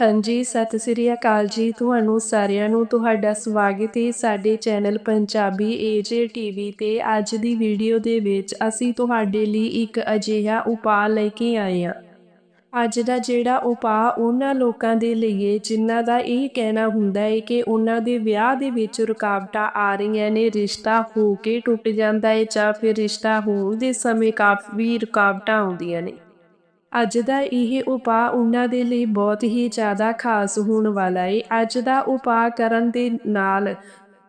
ਹਾਂਜੀ, ਸਤਿ ਸ੍ਰੀ ਅਕਾਲ ਜੀ। ਤੁਹਾਨੂੰ ਸਾਰਿਆਂ ਨੂੰ ਤੁਹਾਡਾ ਸਵਾਗਤ ਹੈ ਸਾਡੇ ਚੈਨਲ ਪੰਜਾਬੀ ਏਜੇ ਟੀਵੀ ਤੇ। ਅੱਜ ਦੀ ਵੀਡੀਓ ਦੇ ਵਿੱਚ ਅਸੀਂ ਤੁਹਾਡੇ ਲਈ ਇੱਕ ਅਜਿਹਾ ਉਪਾਅ ਲੈ ਕੇ ਆਏ ਹਾਂ। ਅੱਜ ਦਾ ਜਿਹੜਾ ਉਪਾਅ ਉਹਨਾਂ ਲੋਕਾਂ ਦੇ ਲਈ ਹੈ, ਜਿਨ੍ਹਾਂ ਦਾ ਇਹ ਕਹਿਣਾ ਹੁੰਦਾ ਹੈ ਕਿ ਉਹਨਾਂ ਦੇ ਵਿਆਹ ਦੇ ਵਿੱਚ ਰੁਕਾਵਟਾਂ ਆ ਰਹੀਆਂ ਨੇ, ਰਿਸ਼ਤਾ ਹੋ ਕੇ ਟੁੱਟ ਜਾਂਦਾ ਹੈ ਜਾਂ ਫਿਰ ਰਿਸ਼ਤਾ ਹੋਣ ਦੇ ਸਮੇਂ ਕਾਫੀ ਰੁਕਾਵਟਾਂ ਆਉਂਦੀਆਂ ਨੇ। ਅੱਜ ਦਾ ਇਹ ਉਪਾਅ ਉਹਨਾਂ ਦੇ ਲਈ ਬਹੁਤ ਹੀ ਜ਼ਿਆਦਾ ਖਾਸ ਹੋਣ ਵਾਲਾ ਹੈ ਅੱਜ ਦਾ ਉਪਾਅ ਕਰਨ ਦੇ ਨਾਲ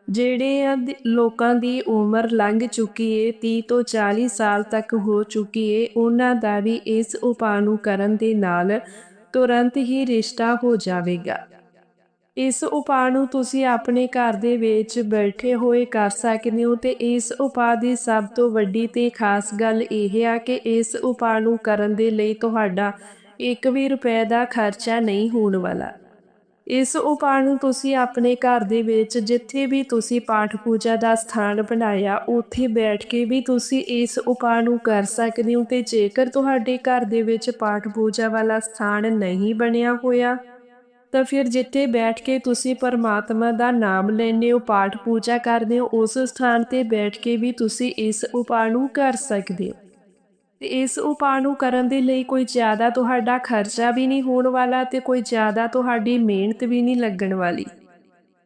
ਜਿਹੜੇ ਆ ਲੋਕਾਂ ਦੀ ਉਮਰ ਲੰਘ ਚੁੱਕੀ ਏ 30 ਤੋਂ 40 ਸਾਲ ਤੱਕ ਹੋ ਚੁੱਕੀ ਏ, ਉਹਨਾਂ ਦਾ ਵੀ ਇਸ ਉਪਾਅ ਨੂੰ ਕਰਨ ਦੇ ਨਾਲ ਤੁਰੰਤ ਹੀ ਰਿਸ਼ਤਾ ਹੋ ਜਾਵੇਗਾ। ਇਸ ਉਪਾਅ ਨੂੰ ਤੁਸੀਂ ਆਪਣੇ ਘਰ ਦੇ ਵਿੱਚ ਬੈਠੇ ਹੋਏ ਕਰ ਸਕਦੇ ਹੋ ਤੇ ਇਸ ਉਪਾਅ ਦੀ ਸਭ ਤੋਂ ਵੱਡੀ ਤੇ ਖਾਸ ਗੱਲ ਇਹ ਆ ਕਿ ਇਸ ਉਪਾਅ ਨੂੰ ਕਰਨ ਦੇ ਲਈ ਤੁਹਾਡਾ ਇੱਕ ਵੀ ਰੁਪਏ ਦਾ ਖਰਚਾ ਨਹੀਂ ਹੋਣ ਵਾਲਾ। ਇਸ ਉਪਾਅ ਨੂੰ ਤੁਸੀਂ ਆਪਣੇ ਘਰ ਦੇ ਵਿੱਚ ਜਿੱਥੇ ਵੀ ਤੁਸੀਂ ਪਾਠ ਪੂਜਾ ਦਾ ਸਥਾਨ ਬਣਾਇਆ, ਉੱਥੇ ਬੈਠ ਕੇ ਵੀ ਤੁਸੀਂ ਇਸ ਉਪਾਅ ਨੂੰ ਕਰ ਸਕਦੇ ਹੋ ਤੇ ਜੇਕਰ ਤੁਹਾਡੇ ਘਰ ਦੇ ਵਿੱਚ ਪਾਠ ਪੂਜਾ ਵਾਲਾ ਸਥਾਨ ਨਹੀਂ ਬਣਿਆ ਹੋਇਆ ਤਾਂ ਫਿਰ ਜਿੱਥੇ ਬੈਠ ਕੇ ਤੁਸੀਂ ਪਰਮਾਤਮਾ ਦਾ ਨਾਮ ਲੈਂਦੇ ਹੋ, ਪਾਠ ਪੂਜਾ ਕਰਦੇ ਹੋ, ਉਸ ਸਥਾਨ ਤੇ ਬੈਠ ਕੇ ਵੀ ਤੁਸੀਂ ਇਸ ਉਪਾਅ ਨੂੰ ਕਰ ਸਕਦੇ ਹੋ। ਤੇ ਇਸ ਉਪਾਅ ਨੂੰ ਕਰਨ ਦੇ ਲਈ ਕੋਈ ਜ਼ਿਆਦਾ ਤੁਹਾਡਾ ਖਰਚਾ ਵੀ ਨਹੀਂ ਹੋਣ ਵਾਲਾ ਤੇ ਕੋਈ ਜ਼ਿਆਦਾ ਤੁਹਾਡੀ ਮਿਹਨਤ ਵੀ ਨਹੀਂ ਲੱਗਣ ਵਾਲੀ।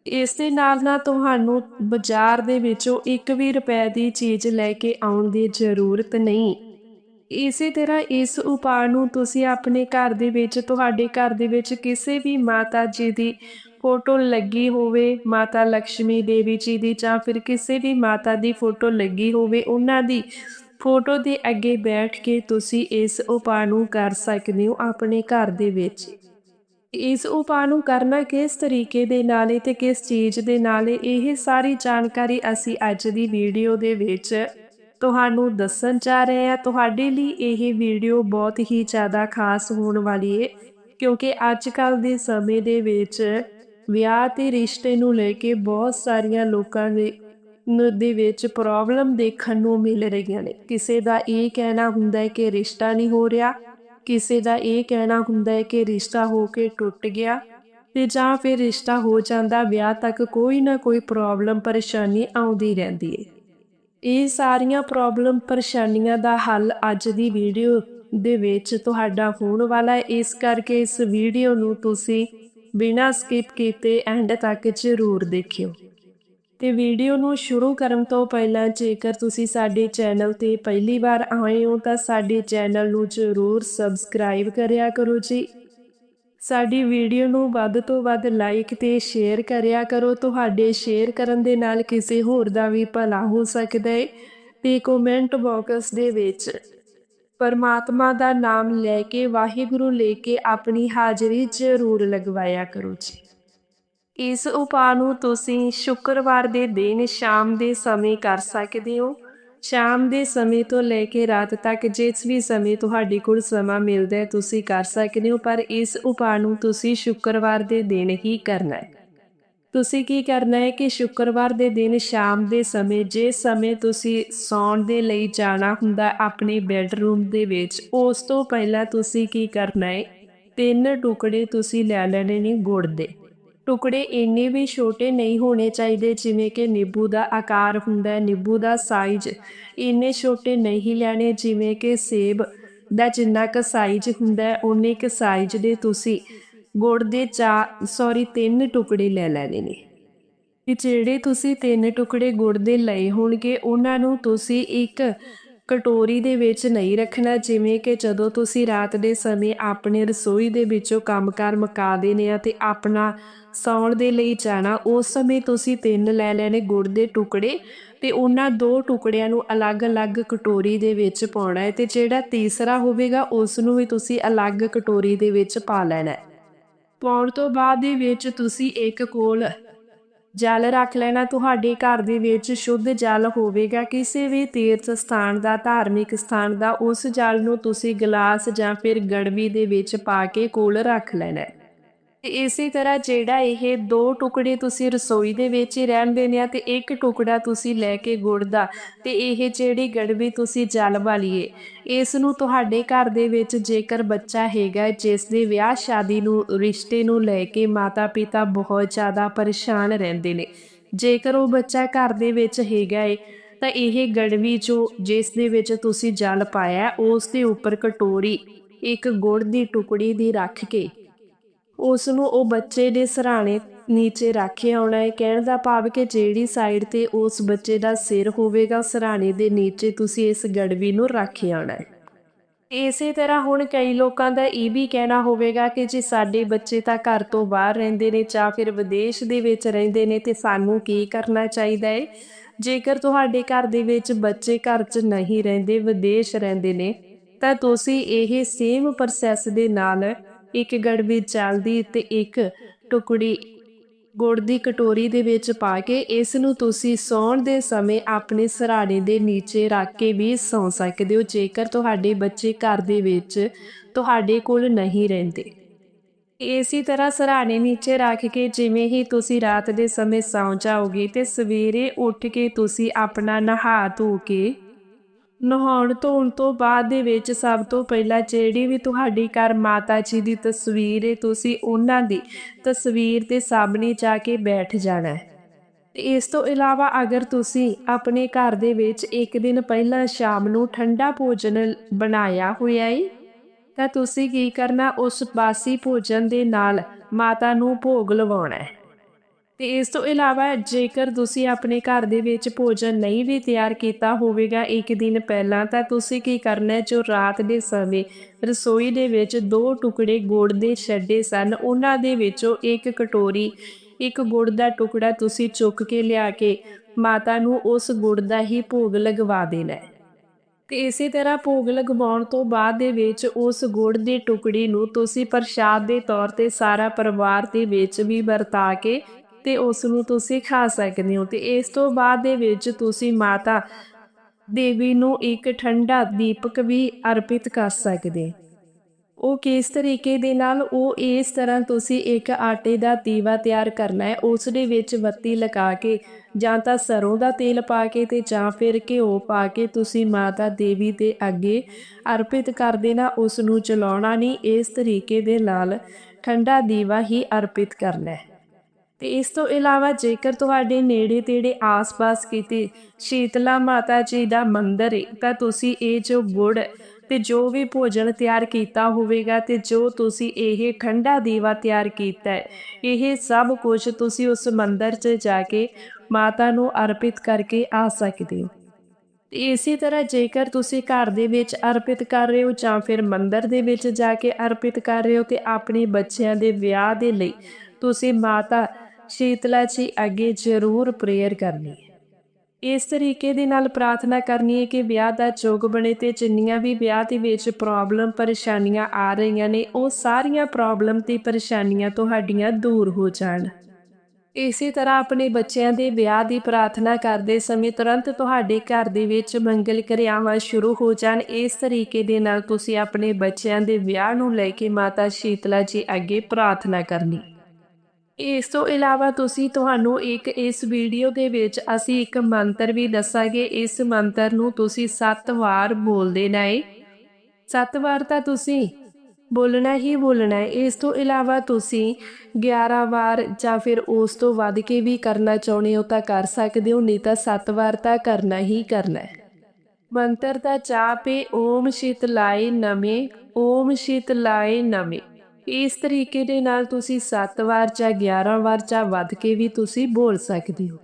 ਇਸ ਦੇ ਨਾਲ ਨਾਲ ਤੁਹਾਨੂੰ ਬਾਜ਼ਾਰ ਦੇ ਵਿੱਚੋਂ ਇੱਕ ਵੀ ਰੁਪਏ ਦੀ ਚੀਜ਼ ਲੈ ਕੇ ਆਉਣ ਦੀ ਜ਼ਰੂਰਤ ਨਹੀਂ। ਇਸੇ ਤਰ੍ਹਾਂ ਇਸ ਉਪਾਅ ਨੂੰ ਤੁਸੀਂ ਆਪਣੇ ਘਰ ਦੇ ਵਿੱਚ, ਤੁਹਾਡੇ ਘਰ ਦੇ ਵਿੱਚ ਕਿਸੇ ਵੀ ਮਾਤਾ ਜੀ ਦੀ ਫੋਟੋ ਲੱਗੀ ਹੋਵੇ, ਮਾਤਾ ਲక్ష్ਮੀ ਦੇਵੀ ਜੀ ਦੀ ਜਾਂ ਫਿਰ ਕਿਸੇ ਵੀ ਮਾਤਾ ਦੀ ਫੋਟੋ ਲੱਗੀ ਹੋਵੇ, ਉਹਨਾਂ ਦੀ ਫੋਟੋ ਦੇ ਅੱਗੇ ਬੈਠ ਕੇ ਤੁਸੀਂ ਇਸ ਉਪਾਅ ਨੂੰ ਕਰ ਸਕਦੇ ਹੋ ਆਪਣੇ ਘਰ ਦੇ ਵਿੱਚ। ਇਸ ਉਪਾਅ ਨੂੰ ਕਰਨਾ ਕਿਸ ਤਰੀਕੇ ਦੇ ਨਾਲ ਹੈ ਤੇ ਕਿਸ ਚੀਜ਼ ਦੇ ਨਾਲ ਹੈ ਇਹ ਸਾਰੀ ਜਾਣਕਾਰੀ ਅਸੀਂ ਅੱਜ ਦੀ ਵੀਡੀਓ ਦੇ ਵਿੱਚ ਤੁਹਾਨੂੰ ਦੱਸਣ ਜਾ ਰਹੇ ਹਾਂ, ਤੁਹਾਡੇ ਲਈ ਇਹ ਵੀਡੀਓ ਬਹੁਤ ਹੀ ਜ਼ਿਆਦਾ ਖਾਸ ਹੋਣ ਵਾਲੀ ਹੈ ਕਿਉਂਕਿ ਅੱਜ ਕੱਲ ਦੇ ਸਮੇਂ ਦੇ ਵਿੱਚ ਵਿਆਹ ਤੇ ਰਿਸ਼ਤੇ ਨੂੰ ਲੈ ਕੇ ਬਹੁਤ ਸਾਰੀਆਂ ਲੋਕਾਂ ਦੇ, ਨੂੰ ਦੇ ਵਿੱਚ ਪ੍ਰੋਬਲਮ ਦੇਖਣ ਨੂੰ ਮਿਲ ਰਹੀਆਂ ਨੇ। ਕਿਸੇ ਦਾ ਇਹ ਕਹਿਣਾ ਹੁੰਦਾ ਹੈ ਕਿ ਰਿਸ਼ਤਾ ਨਹੀਂ ਹੋ ਰਿਹਾ, ਕਿਸੇ ਦਾ ਇਹ ਕਹਿਣਾ ਹੁੰਦਾ ਹੈ ਕਿ ਰਿਸ਼ਤਾ ਹੋ ਕੇ ਟੁੱਟ ਗਿਆ ਤੇ ਜਾਂ ਫਿਰ ਰਿਸ਼ਤਾ ਹੋ ਜਾਂਦਾ, ਵਿਆਹ ਤੱਕ ਕੋਈ ਨਾ ਕੋਈ ਪ੍ਰੋਬਲਮ ਪਰੇਸ਼ਾਨੀ ਆਉਂਦੀ ਰਹਿੰਦੀ ਹੈ ਇਹ ਸਾਰੀਆਂ ਪ੍ਰੋਬਲਮ ਪਰੇਸ਼ਾਨੀਆਂ ਦਾ ਹੱਲ ਅੱਜ ਦੀ ਵੀਡੀਓ ਦੇ ਵਿੱਚ ਤੁਹਾਡਾ ਹੋਣ ਵਾਲਾ ਹੈ। ਇਸ ਕਰਕੇ ਇਸ ਵੀਡੀਓ ਨੂੰ ਤੁਸੀਂ ਬਿਨਾਂ ਸਕਿਪ ਕੀਤੇ ਐਂਡ ਤੱਕ ਜ਼ਰੂਰ ਦੇਖਿਓ। ਤੇ ਵੀਡੀਓ ਨੂੰ ਸ਼ੁਰੂ ਕਰਨ ਤੋਂ ਪਹਿਲਾਂ ਜੇਕਰ ਤੁਸੀਂ ਸਾਡੇ ਚੈਨਲ ਤੇ ਪਹਿਲੀ ਵਾਰ ਆਏ ਹੋ ਤਾਂ ਸਾਡੇ ਚੈਨਲ ਨੂੰ ਜ਼ਰੂਰ ਸਬਸਕ੍ਰਾਈਬ ਕਰਿਆ ਕਰੋ ਜੀ। ਸਾਡੀ ਵੀਡੀਓ ਨੂੰ ਵੱਧ ਤੋਂ ਵੱਧ ਲਾਈਕ ਤੇ ਸ਼ੇਅਰ ਕਰਿਆ ਕਰੋ। ਤੁਹਾਡੇ ਸ਼ੇਅਰ ਕਰਨ ਦੇ ਨਾਲ ਕਿਸੇ ਹੋਰ ਦਾ ਵੀ ਭਲਾ ਹੋ ਸਕਦਾ ਹੈ ਤੇ ਕਮੈਂਟ ਬਾਕਸ ਦੇ ਵਿੱਚ ਪਰਮਾਤਮਾ ਦਾ ਨਾਮ ਲੈ ਕੇ, ਵਾਹਿਗੁਰੂ ਲੈ ਕੇ ਆਪਣੀ ਹਾਜ਼ਰੀ ਜ਼ਰੂਰ ਲਗਵਾਇਆ ਕਰੋ ਜੀ। ਇਸ ਉਪਾਅ ਨੂੰ ਤੁਸੀਂ ਸ਼ੁੱਕਰਵਾਰ ਦੇ ਦਿਨ, ਸ਼ਾਮ ਦੇ ਸਮੇਂ ਕਰ ਸਕਦੇ ਹੋ। ਸ਼ਾਮ ਦੇ ਸਮੇਂ ਤੋਂ ਲੈ ਕੇ ਰਾਤ ਤੱਕ ਜਿਸ ਵੀ ਸਮੇਂ ਤੁਹਾਡੇ ਕੋਲ ਸਮਾਂ ਮਿਲਦਾ ਹੈ, ਤੁਸੀਂ ਕਰ ਸਕਦੇ ਹੋ, ਪਰ ਇਸ ਉਪਾਅ ਨੂੰ ਤੁਸੀਂ ਸ਼ੁੱਕਰਵਾਰ ਦੇ ਦਿਨ ਹੀ ਕਰਨਾ ਹੈ। ਤੁਸੀਂ ਕੀ ਕਰਨਾ ਹੈ ਕਿ ਸ਼ੁੱਕਰਵਾਰ ਦੇ ਦਿਨ ਸ਼ਾਮ ਦੇ ਸਮੇਂ, ਜਿਸ ਸਮੇਂ ਤੁਸੀਂ ਸੌਣ ਦੇ ਲਈ ਜਾਣਾ ਹੁੰਦਾ ਆਪਣੇ ਬੈੱਡਰੂਮ ਦੇ ਵਿੱਚ, ਉਸ ਤੋਂ ਪਹਿਲਾਂ ਤੁਸੀਂ ਕੀ ਕਰਨਾ ਹੈ? ਤਿੰਨ ਟੁਕੜੇ ਤੁਸੀਂ ਲੈ ਲੈਣੇ ਨੇ ਗੁੜ ਦੇ। ਟੁਕੜੇ ਇੰਨੇ ਵੀ ਛੋਟੇ ਨਹੀਂ ਹੋਣੇ ਚਾਹੀਦੇ ਜਿਵੇਂ ਕਿ ਨਿੰਬੂ ਦਾ ਆਕਾਰ ਹੁੰਦਾ ਹੈ, ਨਿੰਬੂ ਦਾ ਸਾਈਜ਼ ਇੰਨੇ ਛੋਟੇ ਨਹੀਂ ਲੈਣੇ ਜਿਵੇਂ ਕਿ ਸੇਬ ਦਾ ਜਿੰਨਾ ਕੁ ਸਾਈਜ਼ ਹੁੰਦਾ ਹੈ ਉਨੇ ਕੁ ਸਾਈਜ਼ ਦੇ ਤੁਸੀਂ ਗੁੜ ਦੇ ਚਾ ਸੌਰੀ ਤਿੰਨ ਟੁਕੜੇ ਲੈ ਲੈਣੇ ਨੇ। ਕਿ ਜਿਹੜੇ ਤੁਸੀਂ ਤਿੰਨ ਟੁਕੜੇ ਗੁੜ ਦੇ ਲਏ ਹੋਣਗੇ, ਉਹਨਾਂ ਨੂੰ ਤੁਸੀਂ ਇੱਕ ਕਟੋਰੀ ਦੇ ਵਿੱਚ ਨਹੀਂ ਰੱਖਣਾ, ਜਿਵੇਂ ਕਿ ਜਦੋਂ ਤੁਸੀਂ ਰਾਤ ਦੇ ਸਮੇਂ ਆਪਣੇ ਰਸੋਈ ਦੇ ਵਿੱਚੋਂ ਕੰਮਕਾਰ ਮੁਕਾ ਦੇਣੇ ਆ ਤੇ ਆਪਣਾ ਸੌਣ ਦੇ ਲਈ ਜਾਣਾ, ਉਸ ਸਮੇਂ ਤੁਸੀਂ ਤਿੰਨ ਲੈ ਲੈਣੇ ਗੁੜ ਦੇ ਟੁਕੜੇ ਤੇ ਉਹਨਾਂ ਦੋ ਟੁਕੜਿਆਂ ਨੂੰ ਅਲੱਗ-ਅਲੱਗ ਕਟੋਰੀ ਦੇ ਵਿੱਚ ਪਾਉਣਾ ਹੈ ਤੇ ਜਿਹੜਾ ਤੀਸਰਾ ਹੋਵੇਗਾ ਉਸ ਨੂੰ ਵੀ ਤੁਸੀਂ ਅਲੱਗ ਕਟੋਰੀ ਦੇ ਵਿੱਚ ਪਾ ਲੈਣਾ ਹੈ। ਪਾਉਣ ਤੋਂ ਬਾਅਦ ਦੇ ਵਿੱਚ ਤੁਸੀਂ ਇੱਕ ਕੋਲ ਜਲ ਰੱਖ ਲੈਣਾ, ਤੁਹਾਡੇ ਘਰ ਦੇ ਵਿੱਚ ਸ਼ੁੱਧ ਜਲ ਹੋਵੇਗਾ। ਕਿਸੇ ਵੀ ਤੀਰਥ ਸਥਾਨ ਦਾ, ਧਾਰਮਿਕ ਸਥਾਨ ਦਾ, ਉਸ ਜਲ ਨੂੰ ਤੁਸੀਂ ਗਲਾਸ ਜਾਂ ਫਿਰ ਗੜਵੀ ਦੇ ਵਿੱਚ ਪਾ ਕੇ ਕੋਲ ਰੱਖ ਲੈਣਾ ਤੇ ਇਸੇ ਤਰ੍ਹਾਂ ਜਿਹੜਾ ਇਹ ਦੋ ਟੁਕੜੇ ਤੁਸੀਂ ਰਸੋਈ ਦੇ ਵਿੱਚ ਹੀ ਰਹਿਣ ਦੇਣੇ ਆ ਤੇ ਇੱਕ ਟੁਕੜਾ ਤੁਸੀਂ ਲੈ ਕੇ ਗੁੜ ਦਾ ਤੇ ਇਹ ਜਿਹੜੀ ਗੜਵੀ ਤੁਸੀਂ ਜਲ ਵਾਲੀਏ ਇਸ ਨੂੰ ਤੁਹਾਡੇ ਘਰ ਦੇ ਵਿੱਚ ਜੇਕਰ ਬੱਚਾ ਹੈਗਾ ਜਿਸ ਦੇ ਵਿਆਹ ਸ਼ਾਦੀ ਨੂੰ, ਰਿਸ਼ਤੇ ਨੂੰ ਲੈ ਕੇ ਮਾਤਾ ਪਿਤਾ ਬਹੁਤ ਜ਼ਿਆਦਾ ਪਰੇਸ਼ਾਨ ਰਹਿੰਦੇ ਨੇ। ਜੇਕਰ ਉਹ ਬੱਚਾ ਘਰ ਦੇ ਵਿੱਚ ਹੈਗਾ ਏ, ਤਾਂ ਇਹ ਗੜਵੀ ਜੋ ਜਿਸ ਦੇ ਵਿੱਚ ਤੁਸੀਂ ਜਲ ਪਾਇਆ, ਉਸ ਦੇ ਉੱਪਰ ਕਟੋਰੀ ਇੱਕ ਗੁੜ ਦੀ ਟੁਕੜੀ ਦੀ ਰੱਖ ਕੇ ਉਸ ਨੂੰ ਉਹ ਬੱਚੇ ਦੇ ਸਰਾਣੇ ਨੀਚੇ ਰੱਖੇ ਆਉਣਾ ਹੈ। ਕਹਿਣ ਦਾ ਭਾਵ ਕਿ ਜਿਹੜੀ ਸਾਈਡ ਤੇ ਉਸ ਬੱਚੇ ਦਾ ਸਿਰ ਹੋਵੇਗਾ, ਸਰਾਣੇ ਦੇ ਨੀਚੇ ਤੁਸੀਂ ਇਸ ਗੜਵੀ ਨੂੰ ਰੱਖੇ ਆਉਣਾ ਹੈ। ਇਸੇ ਤਰ੍ਹਾਂ ਹੁਣ ਕਈ ਲੋਕਾਂ ਦਾ ਇਹ ਵੀ ਕਹਿਣਾ ਹੋਵੇਗਾ ਕਿ ਜੇ ਸਾਡੇ ਬੱਚੇ ਤਾਂ ਘਰ ਤੋਂ ਬਾਹਰ ਰਹਿੰਦੇ ਨੇ ਜਾਂ ਫਿਰ ਵਿਦੇਸ਼ ਦੇ ਵਿੱਚ ਰਹਿੰਦੇ ਨੇ ਤੇ ਸਾਨੂੰ ਕੀ ਕਰਨਾ ਚਾਹੀਦਾ ਹੈ? ਜੇਕਰ ਤੁਹਾਡੇ ਘਰ ਦੇ ਵਿੱਚ ਬੱਚੇ ਘਰ 'ਚ ਨਹੀਂ ਰਹਿੰਦੇ, ਵਿਦੇਸ਼ ਰਹਿੰਦੇ ਨੇ, ਤਾਂ ਤੁਸੀਂ ਇਹ ਸੇਮ ਪ੍ਰੋਸੈਸ ਦੇ ਨਾਲ ਇੱਕ ਗੜਵੀ ਜਲਦੀ ਤੇ ਇੱਕ ਟੁਕੜੀ ਗੁੜ ਦੀ ਕਟੋਰੀ ਦੇ ਵਿੱਚ ਪਾ ਕੇ ਇਸ ਨੂੰ ਤੁਸੀਂ ਸੌਣ ਦੇ ਸਮੇਂ ਆਪਣੇ ਸਰਾਣੇ ਦੇ ਨੀਚੇ ਰੱਖ ਕੇ ਵੀ ਸੌਂ ਸਕਦੇ ਹੋ, ਜੇਕਰ ਤੁਹਾਡੇ ਬੱਚੇ ਘਰ ਦੇ ਵਿੱਚ ਤੁਹਾਡੇ ਕੋਲ ਨਹੀਂ ਰਹਿੰਦੇ। ਇਸੇ ਤਰ੍ਹਾਂ ਸਰਾਣੇ ਨੀਚੇ ਰੱਖ ਕੇ ਜਿਵੇਂ ਹੀ ਤੁਸੀਂ ਰਾਤ ਦੇ ਸਮੇਂ ਸੌਂ ਜਾਓਗੇ ਤੇ ਸਵੇਰੇ ਉੱਠ ਕੇ ਤੁਸੀਂ ਆਪਣਾ ਨਹਾ ਧੋ ਕੇ ਨਹਾਉਣ ਧੋਣ ਤੋਂ ਬਾਅਦ ਦੇ ਵਿੱਚ ਸਭ ਤੋਂ ਪਹਿਲਾਂ ਜਿਹੜੀ ਵੀ ਤੁਹਾਡੀ ਘਰ ਮਾਤਾ ਜੀ ਦੀ ਤਸਵੀਰ ਹੈ ਤੁਸੀਂ ਉਹਨਾਂ ਦੀ ਤਸਵੀਰ ਤੇ ਸਾਹਮਣੇ ਜਾ ਕੇ ਬੈਠ ਜਾਣਾ ਹੈ। ਇਸ ਤੋਂ ਇਲਾਵਾ ਅਗਰ ਤੁਸੀਂ ਆਪਣੇ ਘਰ ਦੇ ਵਿੱਚ ਇੱਕ ਦਿਨ ਪਹਿਲਾਂ ਸ਼ਾਮ ਨੂੰ ਠੰਡਾ ਭੋਜਨ ਬਣਾਇਆ ਹੋਇਆ ਹੈ ਤਾਂ ਤੁਸੀਂ ਕੀ ਕਰਨਾ, ਉਸ ਬਾਸੀ ਭੋਜਨ ਦੇ ਨਾਲ ਮਾਤਾ ਨੂੰ ਭੋਗ ਲਵਾਉਣਾ ਹੈ। ਤੇ ਇਸ ਤੋਂ ਇਲਾਵਾ ਜੇਕਰ ਤੁਸੀਂ ਆਪਣੇ ਘਰ ਦੇ ਵਿੱਚ ਭੋਜਨ ਨਹੀਂ ਵੀ ਤਿਆਰ ਕੀਤਾ ਹੋਵੇਗਾ ਇੱਕ ਦਿਨ ਪਹਿਲਾਂ, ਤਾਂ ਤੁਸੀਂ ਕੀ ਕਰਨਾ ਹੈ? ਜੋ ਰਾਤ ਦੇ ਸਮੇਂ ਰਸੋਈ ਦੇ ਵਿੱਚ ਦੋ ਟੁਕੜੇ ਗੁੜ ਦੇ ਛੱਡੇ ਸਨ, ਉਹਨਾਂ ਦੇ ਵਿੱਚੋਂ ਇੱਕ ਕਟੋਰੀ, ਇੱਕ ਗੁੜ ਦਾ ਟੁਕੜਾ ਤੁਸੀਂ ਚੁੱਕ ਕੇ ਲਿਆ ਕੇ ਮਾਤਾ ਨੂੰ ਉਸ ਗੁੜ ਦਾ ਹੀ ਭੋਗ ਲਗਵਾ ਦੇਣਾ ਹੈ। ਤੇ ਇਸੇ ਤਰ੍ਹਾਂ ਭੋਗ ਲਗਵਾਉਣ ਤੋਂ ਬਾਅਦ ਦੇ ਵਿੱਚ ਉਸ ਗੁੜ ਦੇ ਟੁਕੜੀ ਨੂੰ ਤੁਸੀਂ ਪ੍ਰਸ਼ਾਦ ਦੇ ਤੌਰ ਤੇ ਸਾਰਾ ਪਰਿਵਾਰ ਦੇ ਵਿੱਚ ਵੀ ਵਰਤਾ ਕੇ ਤੇ ਉਸ ਨੂੰ ਤੁਸੀਂ ਖਾ ਸਕਦੇ ਹੋ। ਤੇ ਇਸ ਤੋਂ ਬਾਅਦ ਦੇ ਵਿੱਚ ਤੁਸੀਂ ਮਾਤਾ ਦੇਵੀ ਨੂੰ ਇੱਕ ਠੰਡਾ ਦੀਪਕ ਵੀ ਅਰਪਿਤ ਕਰ ਸਕਦੇ। ਉਹ ਕਿਸ ਤਰੀਕੇ ਦੇ ਨਾਲ ਉਹ ਇਸ ਤਰ੍ਹਾਂ ਤੁਸੀਂ ਇੱਕ ਆਟੇ ਦਾ ਦੀਵਾ ਤਿਆਰ ਕਰਨਾ ਹੈ, ਉਸ ਦੇ ਵਿੱਚ ਬੱਤੀ ਲਗਾ ਕੇ ਜਾਂ ਤਾਂ ਸਰੋਂ ਦਾ ਤੇਲ ਪਾ ਕੇ ਤੇ ਜਾਂ ਫਿਰ ਘਿਓ ਪਾ ਕੇ ਤੁਸੀਂ ਮਾਤਾ ਦੇਵੀ ਦੇ ਅੱਗੇ ਅਰਪਿਤ ਕਰ ਦੇਣਾ ਉਸ ਨੂੰ ਚਲਾਉਣਾ ਨਹੀਂ, ਇਸ ਤਰੀਕੇ ਦੇ ਨਾਲ ਠੰਡਾ ਦੀਵਾ ਹੀ ਅਰਪਿਤ ਕਰਨਾ ਹੈ। ਤੇ ਇਸ ਤੋਂ ਇਲਾਵਾ ਜੇਕਰ ਤੁਹਾਡੇ ਨੇੜੇ ਤੇੜੇ ਆਸ-ਪਾਸ ਕਿਤੇ ਸ਼ੀਤਲਾ ਮਾਤਾ ਜੀ ਦਾ ਮੰਦਿਰ ਹੈ ਤਾਂ ਤੁਸੀਂ ਇਹ ਜੋ ਗੁੜ ਤੇ ਜੋ ਵੀ ਭੋਜਨ ਤਿਆਰ ਕੀਤਾ ਹੋਵੇਗਾ ਤੇ ਜੋ ਤੁਸੀਂ ਇਹ ਖੰਡਾ ਦੀਵਾ ਤਿਆਰ ਕੀਤਾ ਹੈ, ਇਹ ਸਭ ਕੁਝ ਤੁਸੀਂ ਉਸ ਮੰਦਿਰ 'ਚ ਜਾ ਕੇ ਮਾਤਾ ਨੂੰ ਅਰਪਿਤ ਕਰਕੇ ਆ ਸਕਦੇ ਹੋ। ਇਸੇ ਤਰ੍ਹਾਂ ਜੇਕਰ ਤੁਸੀਂ ਘਰ ਦੇ ਵਿੱਚ ਅਰਪਿਤ ਕਰ ਰਹੇ ਹੋ ਜਾਂ ਫਿਰ ਮੰਦਿਰ ਦੇ ਵਿੱਚ ਜਾ ਕੇ ਅਰਪਿਤ ਕਰ ਰਹੇ ਹੋ ਤੇ ਆਪਣੇ ਬੱਚਿਆਂ ਦੇ ਵਿਆਹ ਦੇ ਲਈ ਤੁਸੀਂ ਮਾਤਾ ਸ਼ੀਤਲਾ ਜੀ ਅੱਗੇ ਜ਼ਰੂਰ ਪ੍ਰੇਅਰ ਕਰਨੀ ਹੈ। ਇਸ ਤਰੀਕੇ ਦੇ ਨਾਲ ਪ੍ਰਾਰਥਨਾ ਕਰਨੀ ਹੈ ਕਿ ਵਿਆਹ ਦਾ ਯੋਗ ਬਣੇ ਤੇ ਜਿੰਨੀਆਂ ਵੀ ਵਿਆਹ ਦੇ ਵਿੱਚ ਪ੍ਰੋਬਲਮ ਪਰੇਸ਼ਾਨੀਆਂ ਆ ਰਹੀਆਂ ਨੇ, ਉਹ ਸਾਰੀਆਂ ਪ੍ਰੋਬਲਮ ਤੇ ਪਰੇਸ਼ਾਨੀਆਂ ਤੁਹਾਡੀਆਂ ਦੂਰ ਹੋ ਜਾਣ। ਇਸੇ ਤਰ੍ਹਾਂ ਆਪਣੇ ਬੱਚਿਆਂ ਦੇ ਵਿਆਹ ਦੀ ਪ੍ਰਾਰਥਨਾ ਕਰਦੇ ਸਮੇਂ ਤੁਰੰਤ ਤੁਹਾਡੇ ਘਰ ਦੇ ਵਿੱਚ ਮੰਗਲ ਕਿਰਿਆਵਾਂ ਸ਼ੁਰੂ ਹੋ ਜਾਣ। ਇਸ ਤਰੀਕੇ ਦੇ ਨਾਲ ਤੁਸੀਂ ਆਪਣੇ ਬੱਚਿਆਂ ਦੇ ਵਿਆਹ ਨੂੰ ਲੈ ਕੇ ਮਾਤਾ ਸ਼ੀਤਲਾ ਜੀ ਅੱਗੇ ਪ੍ਰਾਰਥਨਾ ਕਰਨੀ। ਇਸ ਤੋਂ ਇਲਾਵਾ ਤੁਸੀਂ ਤੁਹਾਨੂੰ ਇੱਕ ਇਸ ਵੀਡੀਓ ਦੇ ਵਿੱਚ ਅਸੀਂ ਇੱਕ ਮੰਤਰ ਵੀ ਦੱਸਾਂਗੇ। ਇਸ ਮੰਤਰ ਨੂੰ ਤੁਸੀਂ 7 ਵਾਰ ਬੋਲ ਦੇਣਾ ਹੈ 7 ਵਾਰ ਤਾਂ ਤੁਸੀਂ ਬੋਲਣਾ ਹੀ ਬੋਲਣਾ ਹੈ। ਇਸ ਤੋਂ ਇਲਾਵਾ ਤੁਸੀਂ 11 ਵਾਰ ਜਾਂ ਫਿਰ ਉਸ ਤੋਂ ਵੱਧ ਕੇ ਵੀ ਕਰਨਾ ਚਾਹੁੰਦੇ ਹੋ ਤਾਂ ਕਰ ਸਕਦੇ ਹੋ, ਨਹੀਂ ਤਾਂ 7 ਵਾਰ ਤਾਂ ਕਰਨਾ ਹੀ ਕਰਨਾ ਹੈ। ਮੰਤਰ ਦਾ ਜਾਪ ਹੈ ਓਮ ਸ਼ੀਤਲਾਏ ਨਮੇ, ਓਮ ਸ਼ੀਤਲਾਏ ਨਮੇ। ਇਸ ਤਰੀਕੇ ਦੇ ਨਾਲ ਤੁਸੀਂ 7 ਵਾਰ ਜਾਂ 11 ਵਾਰ ਜਾਂ ਵੱਧ ਕੇ ਵੀ ਤੁਸੀਂ ਬੋਲ ਸਕਦੇ ਹੋ।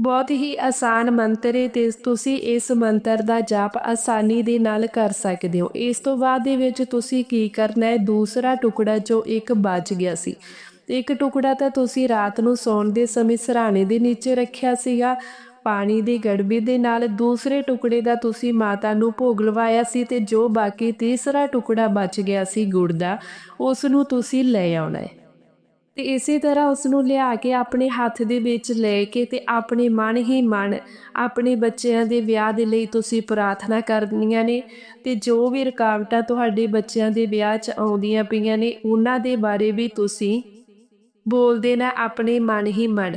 ਬਹੁਤ ਹੀ ਆਸਾਨ ਮੰਤਰ ਹੈ ਤੇ ਤੁਸੀਂ ਇਸ ਮੰਤਰ ਦਾ ਜਾਪ ਆਸਾਨੀ ਦੇ ਨਾਲ ਕਰ ਸਕਦੇ ਹੋ। ਇਸ ਤੋਂ ਬਾਅਦ ਦੇ ਵਿੱਚ ਤੁਸੀਂ ਕੀ ਕਰਨਾ ਹੈ ਦੂਸਰਾ ਟੁਕੜਾ ਜੋ ਇੱਕ ਬਚ ਗਿਆ ਸੀ। ਇੱਕ ਟੁਕੜਾ ਤਾਂ ਤੁਸੀਂ ਰਾਤ ਨੂੰ ਸੌਣ ਦੇ ਸਮੇਂ ਸਰਾਣੇ ਦੇ ਨੀਚੇ ਰੱਖਿਆ ਸੀਗਾ। ਪਾਣੀ ਦੀ ਗੜਬੀ ਦੇ ਨਾਲ ਦੂਸਰੇ ਟੁਕੜੇ ਦਾ ਤੁਸੀਂ ਮਾਤਾ ਨੂੰ ਭੋਗ ਲਵਾਇਆ ਸੀ ਤੇ ਜੋ ਬਾਕੀ ਤੀਸਰਾ ਟੁਕੜਾ ਬਚ ਗਿਆ ਸੀ ਗੁੜ ਦਾ ਉਸ ਨੂੰ ਤੁਸੀਂ ਲੈ ਆਉਣਾ ਹੈ। ਤੇ ਇਸੇ ਤਰ੍ਹਾਂ ਉਸ ਨੂੰ ਲਿਆ ਕੇ ਆਪਣੇ ਹੱਥ ਦੇ ਵਿੱਚ ਲੈ ਕੇ ਤੇ ਆਪਣੇ ਮਨ ਹੀ ਮਨ ਆਪਣੇ ਬੱਚਿਆਂ ਦੇ ਵਿਆਹ ਦੇ ਲਈ ਤੁਸੀਂ ਪ੍ਰਾਰਥਨਾ ਕਰਨੀਆਂ ਨੇ ਤੇ ਜੋ ਵੀ ਰੁਕਾਵਟਾਂ ਤੁਹਾਡੇ ਬੱਚਿਆਂ ਦੇ ਵਿਆਹ 'ਚ ਆਉਂਦੀਆਂ ਪਈਆਂ ਨੇ, ਉਹਨਾਂ ਦੇ ਬਾਰੇ ਵੀ ਤੁਸੀਂ ਬੋਲਦੇ ਨਾ ਆਪਣੇ ਮਨ ਹੀ ਮਨ।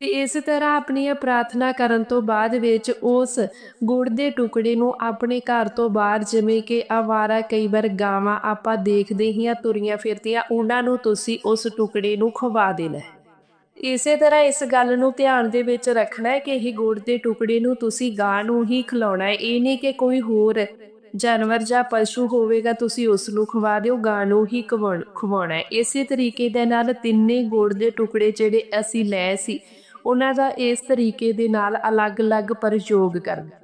ਤੇ ਇਸ ਤਰ੍ਹਾਂ ਆਪਣੀਆਂ ਪ੍ਰਾਰਥਨਾ ਕਰਨ ਤੋਂ ਬਾਅਦ ਵਿੱਚ ਉਸ ਗੁੜ ਦੇ ਟੁਕੜੇ ਨੂੰ ਆਪਣੇ ਘਰ ਤੋਂ ਬਾਹਰ ਜਿਵੇਂ ਕਿ ਆਵਾਰਾ ਕਈ ਵਾਰ ਗਾਵਾਂ ਆਪਾਂ ਦੇਖਦੇ ਹੀ ਆ ਤੁਰੀਆਂ ਫਿਰਦੀਆਂ, ਉਹਨਾਂ ਨੂੰ ਤੁਸੀਂ ਉਸ ਟੁਕੜੇ ਨੂੰ ਖਵਾ ਦੇਣਾ ਇਸੇ ਤਰ੍ਹਾਂ ਇਸ ਗੱਲ ਨੂੰ ਧਿਆਨ ਦੇ ਵਿੱਚ ਰੱਖਣਾ ਹੈ ਕਿ ਇਹ ਗੁੜ ਦੇ ਟੁਕੜੇ ਨੂੰ ਤੁਸੀਂ ਗਾਂ ਨੂੰ ਹੀ ਖਿਲਾਉਣਾ ਹੈ। ਇਹ ਨਹੀਂ ਕਿ ਕੋਈ ਹੋਰ ਜਾਨਵਰ ਜਾਂ ਪਸ਼ੂ ਹੋਵੇਗਾ, ਤੁਸੀਂ ਉਸ ਨੂੰ ਖਵਾ ਦਿਓ, ਗਾਂ ਨੂੰ ਹੀ ਖਵਾਉਣ- ਖਵਾਉਣਾ ਹੈ। ਇਸੇ ਤਰੀਕੇ ਦੇ ਨਾਲ ਤਿੰਨੇ ਗੁੜ ਦੇ ਟੁਕੜੇ ਜਿਹੜੇ ਅਸੀਂ ਲਏ ਸੀ ਉਹਨਾਂ ਦਾ ਇਸ ਤਰੀਕੇ ਦੇ ਨਾਲ ਅਲੱਗ-ਅਲੱਗ ਪ੍ਰਯੋਗ ਕਰਨਾ।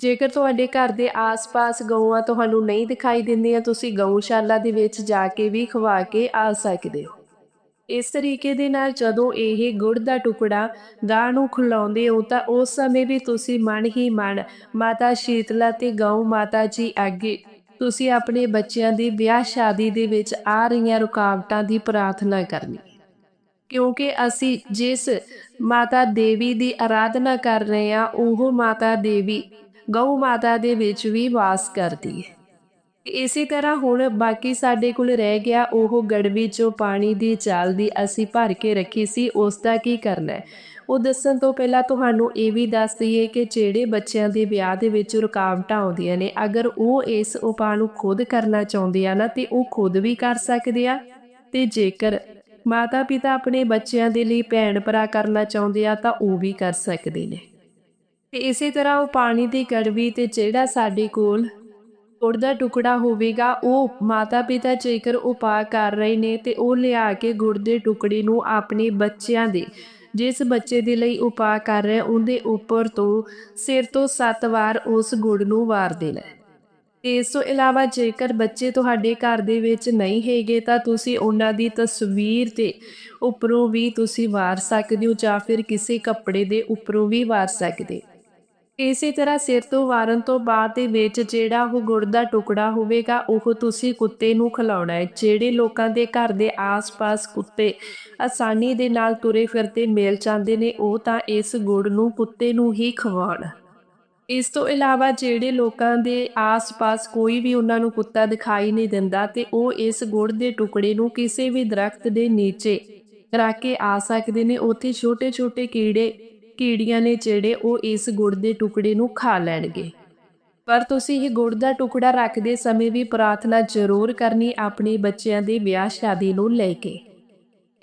ਜੇਕਰ ਤੁਹਾਡੇ ਘਰ ਦੇ ਆਸ-ਪਾਸ ਗਊਆਂ ਤੁਹਾਨੂੰ ਨਹੀਂ ਦਿਖਾਈ ਦਿੰਦੀਆਂ, ਤੁਸੀਂ ਗਊਸ਼ਾਲਾ ਦੇ ਵਿੱਚ ਜਾ ਕੇ ਵੀ ਖਵਾ ਕੇ ਆ ਸਕਦੇ ਹੋ। ਇਸ ਤਰੀਕੇ ਦੇ ਨਾਲ ਜਦੋਂ ਇਹ ਗੁੜ ਦਾ ਟੁਕੜਾ ਗਾਂ ਨੂੰ ਖਿਲਾਉਂਦੇ ਹੋ, ਤਾਂ ਉਸ ਸਮੇਂ ਵੀ ਤੁਸੀਂ ਮਨ ਹੀ ਮਨ ਮਾਤਾ ਸ਼ੀਤਲਾ ਤੇ ਗਊ ਮਾਤਾ ਜੀ ਅੱਗੇ ਤੁਸੀਂ ਆਪਣੇ ਬੱਚਿਆਂ ਦੀ ਵਿਆਹ ਸ਼ਾਦੀ ਦੇ ਵਿੱਚ ਆ ਰਹੀਆਂ ਰੁਕਾਵਟਾਂ ਦੀ ਪ੍ਰਾਰਥਨਾ ਕਰਨੀ। ਕਿਉਂਕਿ ਅਸੀਂ ਜਿਸ ਮਾਤਾ ਦੇਵੀ ਦੀ ਆਰਾਧਨਾ ਕਰ ਰਹੇ ਹਾਂ, ਉਹ ਮਾਤਾ ਦੇਵੀ, ਗਊ ਮਾਤਾ ਦੇ ਵਿੱਚ ਵੀ ਵਾਸ ਕਰਦੀ ਹੈ। ਇਸੇ ਤਰ੍ਹਾਂ ਹੁਣ ਬਾਕੀ ਸਾਡੇ ਕੋਲ ਰਹਿ ਗਿਆ, ਉਹ ਗੜਵੀ ਚੋਂ ਪਾਣੀ ਦੀ ਚਾਲ ਦੀ ਅਸੀਂ ਭਰ ਕੇ ਰੱਖੀ ਸੀ ਉਸ ਦਾ ਕੀ ਕਰਨਾ ਹੈ? ਉਹ ਦੱਸਣ ਤੋਂ ਪਹਿਲਾਂ ਤੁਹਾਨੂੰ ਇਹ ਵੀ ਦੱਸ ਦਈਏ ਕਿ ਜਿਹੜੇ ਬੱਚਿਆਂ ਦੇ ਵਿਆਹ ਦੇ ਵਿੱਚ ਰੁਕਾਵਟਾਂ ਆਉਂਦੀਆਂ ਨੇ, ਅਗਰ ਉਹ ਇਸ ਉਪਾਅ ਨੂੰ ਖੁਦ ਕਰਨਾ ਚਾਹੁੰਦੇ ਆ ਨਾ, ਤੇ ਉਹ ਖੁਦ ਵੀ ਕਰ ਸਕਦੇ ਆ, ਤੇ ਜੇਕਰ ਮਾਤਾ ਪਿਤਾ ਆਪਣੇ ਬੱਚਿਆਂ ਦੇ ਲਈ ਭੈਣ ਭਰਾ ਕਰਨਾ ਚਾਹੁੰਦੇ ਆ ਤਾਂ ਉਹ ਵੀ ਕਰ ਸਕਦੇ ਨੇ। ਤੇ ਇਸੇ ਤਰ੍ਹਾਂ ਉਹ ਪਾਣੀ ਦੀ ਕੜਵੀ ਤੇ ਜਿਹੜਾ ਸਾਡੇ ਕੋਲ ਗੁੜ ਦਾ ਟੁਕੜਾ ਹੋਵੇਗਾ, ਉਹ ਮਾਤਾ ਪਿਤਾ ਜੇਕਰ ਉਪਾਅ ਕਰ ਰਹੇ ਨੇ ਤੇ ਉਹ ਲਿਆ ਕੇ ਗੁੜ ਦੇ ਟੁਕੜੇ ਨੂੰ ਆਪਣੇ ਬੱਚਿਆਂ ਦੇ, ਜਿਸ ਬੱਚੇ ਦੇ ਲਈ ਉਪਾਅ ਕਰ ਰਹੇ, ਉਹਦੇ ਉੱਪਰ ਤੋਂ ਸਿਰ ਤੋਂ 7 ਵਾਰ ਉਸ ਗੁੜ ਨੂੰ ਵਾਰ ਦੇਣਾ ਤੇ ਇਸ ਤੋਂ ਇਲਾਵਾ ਜੇਕਰ ਬੱਚੇ ਤੁਹਾਡੇ ਘਰ ਦੇ ਵਿੱਚ ਨਹੀਂ ਹੈਗੇ ਤਾਂ ਤੁਸੀਂ ਉਹਨਾਂ ਦੀ ਤਸਵੀਰ ਤੇ ਉੱਪਰੋਂ ਵੀ ਤੁਸੀਂ ਵਾਰ ਸਕਦੇ ਹੋ ਜਾਂ ਫਿਰ ਕਿਸੇ ਕੱਪੜੇ ਦੇ ਉੱਪਰੋਂ ਵੀ ਵਾਰ ਸਕਦੇ। ਇਸੇ ਤਰ੍ਹਾਂ ਸਿਰ ਤੋਂ ਵਾਰਨ ਤੋਂ ਬਾਅਦ ਦੇ ਵਿੱਚ ਜਿਹੜਾ ਉਹ ਗੁੜ ਦਾ ਟੁਕੜਾ ਹੋਵੇਗਾ, ਉਹ ਤੁਸੀਂ ਕੁੱਤੇ ਨੂੰ ਖਿਲਾਉਣਾ ਹੈ, ਜਿਹੜੇ ਲੋਕਾਂ ਦੇ ਘਰ ਦੇ ਆਸ-ਪਾਸ ਕੁੱਤੇ ਆਸਾਨੀ ਦੇ ਨਾਲ ਤੁਰੇ ਫਿਰਦੇ ਮਿਲ ਜਾਂਦੇ ਨੇ, ਉਹ ਤਾਂ ਇਸ ਗੁੜ ਨੂੰ ਕੁੱਤੇ ਨੂੰ ਹੀ ਖਵਾਉਣ। ਇਸ ਤੋਂ ਇਲਾਵਾ ਜਿਹੜੇ ਲੋਕਾਂ ਦੇ ਆਸ-ਪਾਸ ਕੋਈ ਵੀ ਉਹਨਾਂ ਨੂੰ ਕੁੱਤਾ ਦਿਖਾਈ ਨਹੀਂ ਦਿੰਦਾ ਤੇ ਉਹ ਇਸ ਗੁੜ ਦੇ ਟੁਕੜੇ ਨੂੰ ਕਿਸੇ ਵੀ ਦਰਖਤ ਦੇ ਨੀਚੇ ਰੱਖ ਕੇ ਆ ਸਕਦੇ ਨੇ, ਉੱਥੇ ਛੋਟੇ-ਛੋਟੇ ਕੀੜੇ, ਕੀੜੀਆਂ ਨੇ ਜਿਹੜੇ ਉਹ ਇਸ ਗੁੜ ਦੇ ਟੁਕੜੇ ਨੂੰ ਖਾ ਲੈਣਗੇ। ਪਰ ਤੁਸੀਂ ਇਹ ਗੁੜ ਦਾ ਟੁਕੜਾ ਰੱਖਦੇ ਸਮੇਂ ਵੀ ਪ੍ਰਾਰਥਨਾ ਜ਼ਰੂਰ ਕਰਨੀ ਆਪਣੇ ਬੱਚਿਆਂ ਦੇ ਵਿਆਹ ਸ਼ਾਦੀ ਨੂੰ ਲੈ ਕੇ।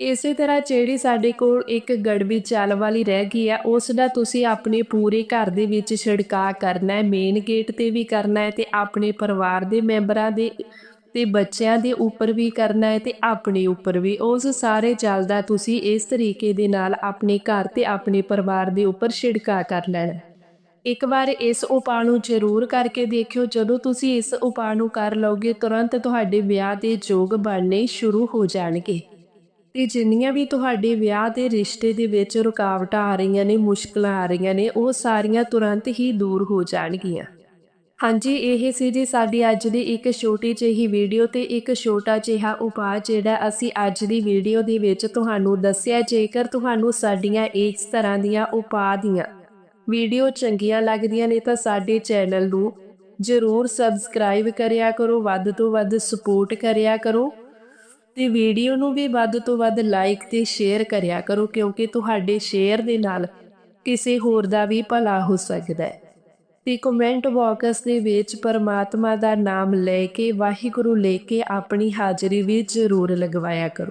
ਇਸੇ ਤਰ੍ਹਾਂ ਜਿਹੜੀ ਸਾਡੇ ਕੋਲ ਇੱਕ ਗੜਬੀ ਚੱਲ ਵਾਲੀ ਰਹਿ ਗਈ ਆ, ਉਸ ਦਾ ਤੁਸੀਂ ਆਪਣੇ ਪੂਰੇ ਘਰ ਦੇ ਵਿੱਚ ਛਿੜਕਾ ਕਰਨਾ ਹੈ ਮੇਨ ਗੇਟ ਤੇ ਵੀ ਕਰਨਾ ਹੈ ਤੇ ਆਪਣੇ ਪਰਿਵਾਰ ਦੇ ਮੈਂਬਰਾਂ ਦੇ ਤੇ ਬੱਚਿਆਂ ਦੇ ਉੱਪਰ ਵੀ ਕਰਨਾ ਹੈ ਤੇ ਆਪਣੇ ਉੱਪਰ ਵੀ। ਉਸ ਸਾਰੇ ਜਲ ਦਾ ਤੁਸੀਂ ਇਸ ਤਰੀਕੇ ਦੇ ਨਾਲ ਆਪਣੇ ਘਰ ਤੇ ਆਪਣੇ ਪਰਿਵਾਰ ਦੇ ਉੱਪਰ ਛਿੜਕਾ ਕਰ ਲੈਣਾ ਇੱਕ ਵਾਰ ਇਸ ਉਪਾਅ ਨੂੰ ਜ਼ਰੂਰ ਕਰਕੇ ਦੇਖਿਓ, ਜਦੋਂ ਤੁਸੀਂ ਇਸ ਉਪਾਅ ਨੂੰ ਕਰ ਲਓਗੇ, ਤੁਰੰਤ ਤੁਹਾਡੇ ਵਿਆਹ ਦੇ ਯੋਗ ਬਣਨੇ ਸ਼ੁਰੂ ਹੋ ਜਾਣਗੇ। ਤੇ ਜਿੰਨੀਆਂ ਵੀ ਤੁਹਾਡੇ ਵਿਆਹ ਦੇ ਰਿਸ਼ਤੇ ਦੇ ਵਿੱਚ ਰੁਕਾਵਟਾਂ ਆ ਰਹੀਆਂ ਨੇ, ਮੁਸ਼ਕਲਾਂ ਆ ਰਹੀਆਂ ਨੇ, ਉਹ ਸਾਰੀਆਂ ਤੁਰੰਤ ਹੀ ਦੂਰ ਹੋ ਜਾਣਗੀਆਂ। ਹਾਂਜੀ, ਇਹ ਸੀ ਜੀ ਸਾਡੀ ਅੱਜ ਦੀ ਇੱਕ ਛੋਟੀ ਜਿਹੀ ਵੀਡੀਓ ਤੇ ਇੱਕ ਛੋਟਾ ਜਿਹਾ ਉਪਾਅ ਜਿਹੜਾ ਅਸੀਂ ਅੱਜ ਦੀ ਵੀਡੀਓ ਦੇ ਵਿੱਚ ਤੁਹਾਨੂੰ ਦੱਸਿਆ, ਜੇਕਰ ਤੁਹਾਨੂੰ ਸਾਡੀਆਂ ਇਸ ਤਰ੍ਹਾਂ ਦੀਆਂ ਉਪਾਅ ਦੀਆਂ ਵੀਡੀਓ ਚੰਗੀਆਂ ਲੱਗਦੀਆਂ ਨੇ ਤਾਂ ਸਾਡੇ ਚੈਨਲ ਨੂੰ ਜ਼ਰੂਰ ਸਬਸਕ੍ਰਾਈਬ ਕਰਿਆ ਕਰੋ, ਵੱਧ ਤੋਂ ਵੱਧ ਸਪੋਰਟ ਕਰਿਆ ਕਰੋ। ਤੇ ਵੀਡੀਓ ਨੂੰ ਵੀ ਵੱਧ ਤੋਂ ਵੱਧ ਲਾਈਕ ਤੇ ਸ਼ੇਅਰ ਕਰਿਆ ਕਰੋ, ਕਿਉਂਕਿ ਤੁਹਾਡੇ ਸ਼ੇਅਰ ਦੇ ਨਾਲ ਕਿਸੇ ਹੋਰ ਦਾ ਵੀ ਭਲਾ ਹੋ ਸਕਦਾ ਹੈ। ਤੇ ਕਮੈਂਟ ਬਾਕਸ ਦੇ ਵਿੱਚ ਪਰਮਾਤਮਾ ਦਾ ਨਾਮ ਲੈ ਕੇ, ਵਾਹਿਗੁਰੂ ਲੈ ਕੇ ਆਪਣੀ ਹਾਜ਼ਰੀ ਵੀ ਜ਼ਰੂਰ ਲਗਵਾਇਆ ਕਰੋ।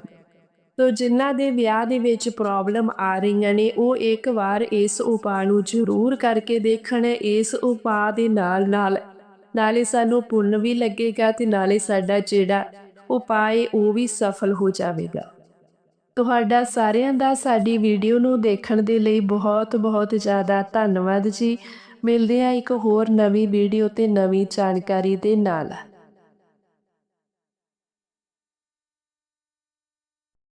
ਤੋ ਜਿਨ੍ਹਾਂ ਦੇ ਵਿਆਹ ਦੇ ਵਿੱਚ ਪ੍ਰੋਬਲਮ ਆ ਰਹੀਆਂ ਨੇ, ਉਹ ਇੱਕ ਵਾਰ ਇਸ ਉਪਾਅ ਨੂੰ ਜ਼ਰੂਰ ਕਰਕੇ ਦੇਖਣ, ਇਸ ਉਪਾਅ ਦੇ ਨਾਲ ਨਾਲ ਨਾਲੇ ਸਾਨੂੰ ਪੁੰਨ ਵੀ ਲੱਗੇਗਾ ਤੇ ਨਾਲੇ ਸਾਡਾ ਜਿਹੜਾ ਉਪਾਅ ਉਹ ਵੀ ਸਫਲ ਹੋ ਜਾਵੇਗਾ। ਤੁਹਾਡਾ ਸਾਰਿਆਂ ਦਾ ਸਾਡੀ ਵੀਡੀਓ ਨੂੰ ਦੇਖਣ ਦੇ ਲਈ ਬਹੁਤ ਬਹੁਤ ਜ਼ਿਆਦਾ ਧੰਨਵਾਦ ਜੀ। ਮਿਲਦੇ ਆ ਇੱਕ ਹੋਰ ਨਵੀਂ ਵੀਡੀਓ ਤੇ ਨਵੀਂ ਜਾਣਕਾਰੀ ਦੇ ਨਾਲ।